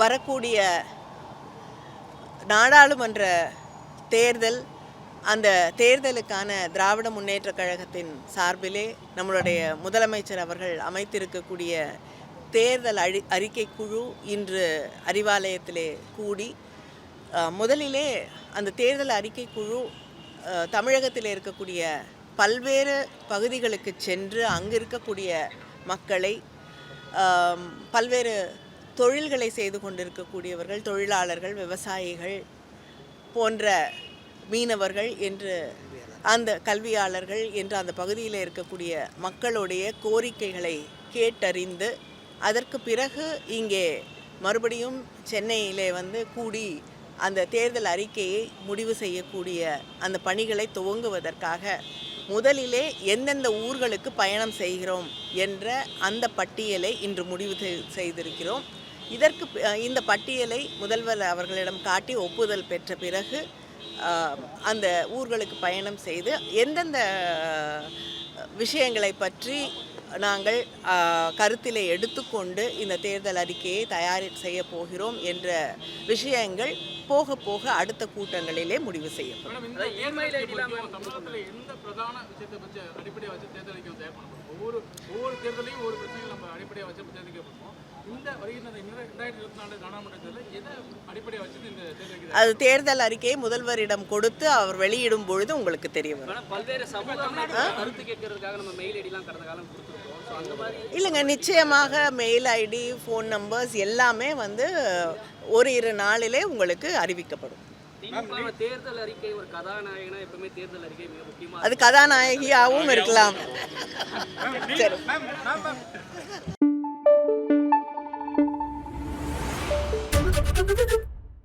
வரக்கூடிய நாடாளுமன்ற தேர்தல் அந்த தேர்தலுக்கான திராவிட முன்னேற்றக் கழகத்தின் சார்பிலே நம்மளுடைய முதலமைச்சர் அவர்கள் அமைத்திருக்கக்கூடிய தேர்தல் அழி அறிக்கை குழு இன்று அறிவாலயத்திலே கூடி முதலிலே அந்த தேர்தல் அறிக்கை குழு தமிழகத்தில் இருக்கக்கூடிய பல்வேறு பகுதிகளுக்கு சென்று அங்கு இருக்கக்கூடிய மக்களை பல்வேறு தொழில்களை செய்து கொண்டிருக்கக்கூடியவர்கள் தொழிலாளர்கள் விவசாயிகள் போன்ற மீனவர்கள் என்று அந்த கல்வியாளர்கள் என்று அந்த பகுதியில் இருக்கக்கூடிய மக்களுடைய கோரிக்கைகளை கேட்டறிந்து அதற்கு பிறகு இங்கே மறுபடியும் சென்னையிலே வந்து கூடி அந்த தேர்தல் அறிக்கையை முடிவு செய்யக்கூடிய அந்த பணிகளை துவங்குவதற்காக முதலிலே எந்தெந்த ஊர்களுக்கு பயணம் செய்கிறோம் என்ற அந்த பட்டியலை இன்று முடிவு செய்- செய்திருக்கிறோம். இதற்கு இந்த பட்டியலை முதல்வர் அவர்களிடம் காட்டி ஒப்புதல் பெற்ற பிறகு அந்த ஊர்களுக்கு பயணம் செய்து எந்தெந்த விஷயங்களை பற்றி நாங்கள் கருத்திலே எடுத்துக்கொண்டு இந்த தேர்தல் அறிக்கையை தயார் செய்ய போகிறோம் என்ற விஷயங்கள் போக போக அடுத்த கூட்டங்களிலே முடிவு செய்யப்படும். ஒவ்வொரு ஒவ்வொரு தேர்தலையும் நம்ம அடிப்படையாக வச்சு தேர்தல் பண்ணுவோம் இந்த வருகின்ற இந்த ரெண்டாயிரத்தி இருபத்தி நாலு நாடாளுமன்ற எதை அடிப்படையாக வச்சு இந்த தேர்தல் அது தேர்தல் அறிக்கையை முதல்வரிடம் கொடுத்து அவர் வெளியிடும் பொழுது உங்களுக்கு தெரிய வரும். பல்வேறு கருத்து கேட்கறதுக்காக நம்ம மெயில் ஐடிலாம் கடந்த காலம் கொடுத்துருக்கோம். இல்லைங்க நிச்சயமாக மெயில் ஐடி ஃபோன் நம்பர்ஸ் எல்லாமே வந்து ஒரு இரு நாளிலே உங்களுக்கு அறிவிக்கப்படும். தேர்தல் அறிக்கை ஒரு கதாநாயகனா எப்பவுமே தேர்தல் அறிக்கை மிக முக்கியமா அது கதாநாயகியாகவும் இருக்கலாம். சரி.